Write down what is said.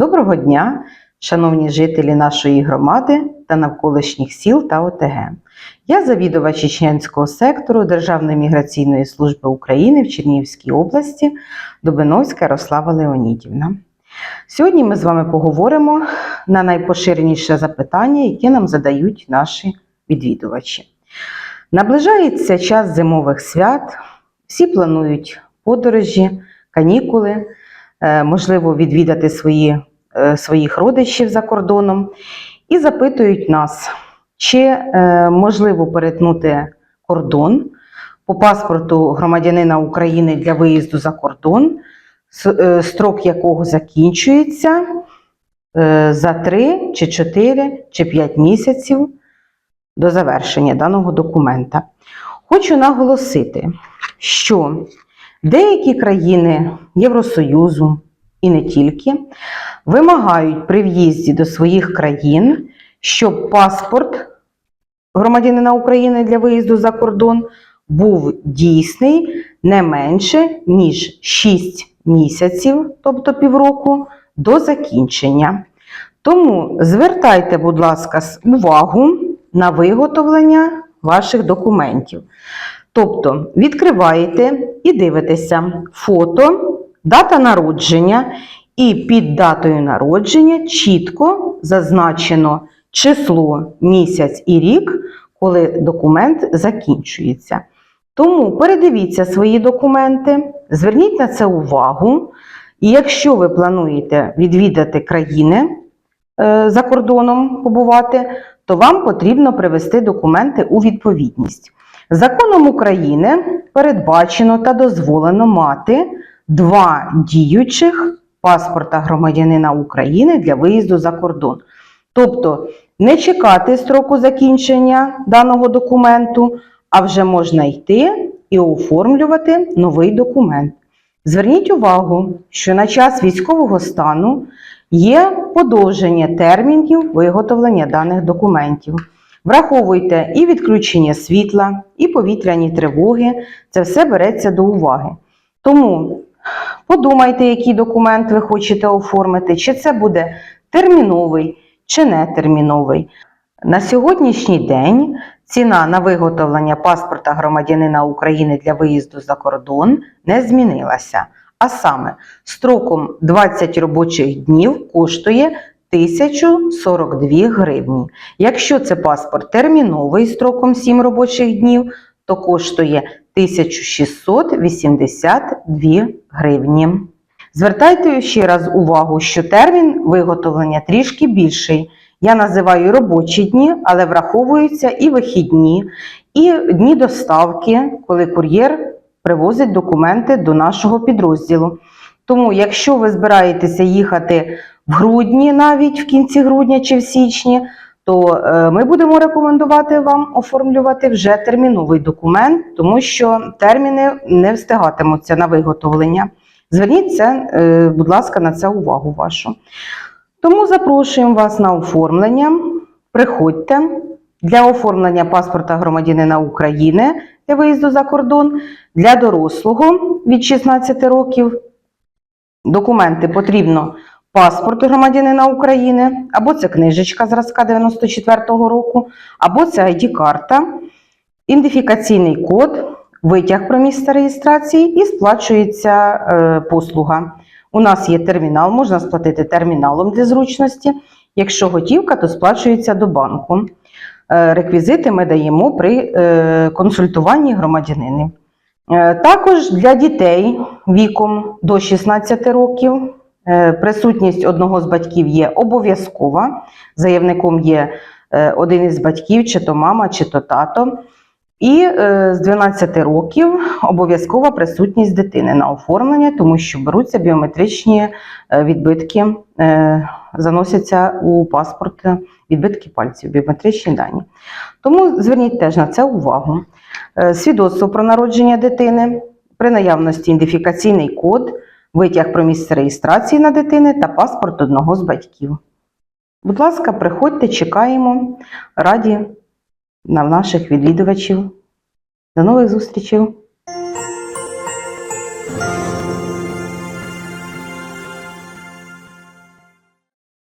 Доброго дня, шановні жителі нашої громади та навколишніх сіл та ОТГ. Я завідувач Чечнянського сектору Державної міграційної служби України в Чернігівській області Дубиновська Ярослава Леонідівна. Сьогодні ми з вами поговоримо на найпоширеніше запитання, які нам задають наші відвідувачі. Наближається час зимових свят, всі планують подорожі, канікули, е, можливо, відвідати свої, своїх родичів за кордоном і запитують нас, чи е, можливо перетнути кордон по паспорту громадянина України для виїзду за кордон, е, строк якого закінчується е, за 3 чи 4 чи 5 місяців до завершення даного документа. Хочу наголосити, що деякі країни Євросоюзу і не тільки вимагають при в'їзді до своїх країн, щоб паспорт громадянина України для виїзду за кордон був дійсний не менше, ніж 6 місяців, тобто півроку, до закінчення. Тому звертайте, будь ласка, увагу на виготовлення ваших документів. Тобто відкриваєте і дивитеся фото, дата народження, і під датою народження чітко зазначено число, місяць і рік, коли документ закінчується. Тому передивіться свої документи, зверніть на це увагу. І якщо ви плануєте відвідати країни е, за кордоном побувати, то вам потрібно привести документи у відповідність. Законом України передбачено та дозволено мати два діючих паспорта громадянина України для виїзду за кордон. Тобто не чекати строку закінчення даного документу, а вже можна йти і оформлювати новий документ. Зверніть увагу, що на час військового стану є подовження термінів виготовлення даних документів. Враховуйте і відключення світла, і повітряні тривоги. Це все береться до уваги. Тому подумайте, який документ ви хочете оформити, чи це буде терміновий, чи не терміновий. На сьогоднішній день ціна на виготовлення паспорта громадянина України для виїзду за кордон не змінилася. А саме, строком 20 робочих днів коштує 1042 гривні. Якщо це паспорт терміновий строком 7 робочих днів, то коштує 1682 гривні. Звертайте ще раз увагу, що термін виготовлення трішки більший. Я називаю робочі дні, але враховуються і вихідні, і дні доставки, коли кур'єр привозить документи до нашого підрозділу. Тому, якщо ви збираєтеся їхати в грудні, навіть в кінці грудня чи в січні, то е, ми будемо рекомендувати вам оформлювати вже терміновий документ, тому що терміни не встигатимуться на виготовлення. Зверніть це, е, будь ласка, на це увагу вашу. Тому запрошуємо вас на оформлення. Приходьте для оформлення паспорта громадянина України для виїзду за кордон для дорослого від 16 років. Документи потрібно паспорт громадянина України, або це книжечка зразка 94-го року, або це ID-карта, ідентифікаційний код, витяг про місце реєстрації і сплачується е, послуга. У нас є термінал, можна сплатити терміналом для зручності. Якщо готівка, то сплачується до банку. Е, Реквізити ми даємо при е, консультуванні громадянини. Е, Також для дітей віком до 16 років присутність одного з батьків є обов'язкова. Заявником є е, один із батьків, чи то мама, чи то тато. І е, з 12 років обов'язкова присутність дитини на оформлення, тому що беруться біометричні е, відбитки, е, заносяться у паспорт е, відбитки пальців, біометричні дані. Тому зверніть теж на це увагу. Е, Свідоцтво про народження дитини, при наявності ідентифікаційний код, витяг про місце реєстрації на дитини та паспорт одного з батьків. Будь ласка, приходьте, чекаємо. Раді на наших відвідувачів. До нових зустрічей!